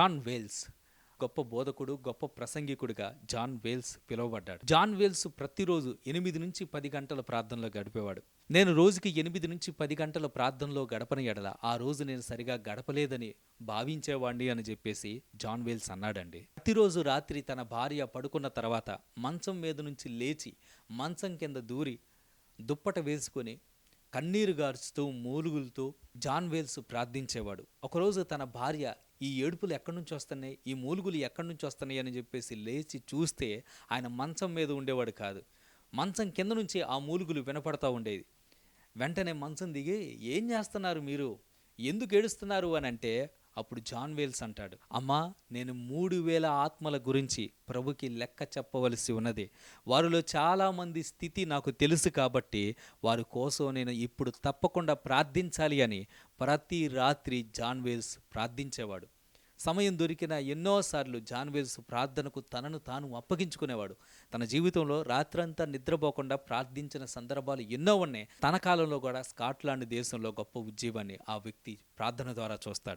John Wales గొప్ప బోధకుడు గొప్ప ప్రసంగికుడిగా జాన్ వేల్స్ పిలువబడ్డాడు. జాన్ వేల్స్ ప్రతిరోజు ఎనిమిది నుంచి పది గంటల ప్రార్థనలో గడిపేవాడు. నేను రోజుకి ఎనిమిది నుంచి పది గంటల ప్రార్థనలో గడపని ఎడల ఆ రోజు నేను సరిగా గడపలేదని భావించేవాడిని అని చెప్పేసి జాన్ వేల్స్ అన్నాడండి. ప్రతిరోజు రాత్రి తన భార్య పడుకున్న తర్వాత మంచం మీద నుంచి లేచి మంచం కింద దూరి దుప్పట వేసుకొని కన్నీరు గార్చుతూ మూలుగులతో జాన్ వేల్స్ ప్రార్థించేవాడు. ఒకరోజు తన భార్య ఈ ఏడుపులు ఎక్కడి నుంచి వస్తున్నాయి? ఈ మూలుగులు ఎక్కడి నుంచి వస్తున్నాయి అని చెప్పేసి లేచి చూస్తే ఆయన మంచం మీద ఉండేవాడు కాదు. మంచం కింద నుంచి ఆ మూలుగులు వినపడతా ఉండేది. వెంటనే మంచం దిగి ఏం చేస్తున్నారు మీరు? ఎందుకు ఏడుస్తున్నారు? అని అంటే అప్పుడు జాన్ వేల్స్ అంటాడు అమ్మా నేను మూడు వేల ఆత్మల గురించి ప్రభుకి లెక్క చెప్పవలసి ఉన్నది. వారిలో చాలామంది స్థితి నాకు తెలుసు కాబట్టి వారి కోసం నేను ఇప్పుడు తప్పకుండా ప్రార్థించాలి అని ప్రతి రాత్రి జాన్ వేల్స్ ప్రార్థించేవాడు. సమయం దొరికిన ఎన్నోసార్లు జాన్ వేల్స్ ప్రార్థనకు తనను తాను అప్పగించుకునేవాడు. తన జీవితంలో రాత్రంతా నిద్రపోకుండా ప్రార్థించిన సందర్భాలు ఎన్నో ఉన్నాయి. తన కాలంలో కూడా స్కాట్లాండ్ దేశంలో గొప్ప ఉద్యమాన్ని ఆ వ్యక్తి ప్రార్థన ద్వారా చూస్తాడు.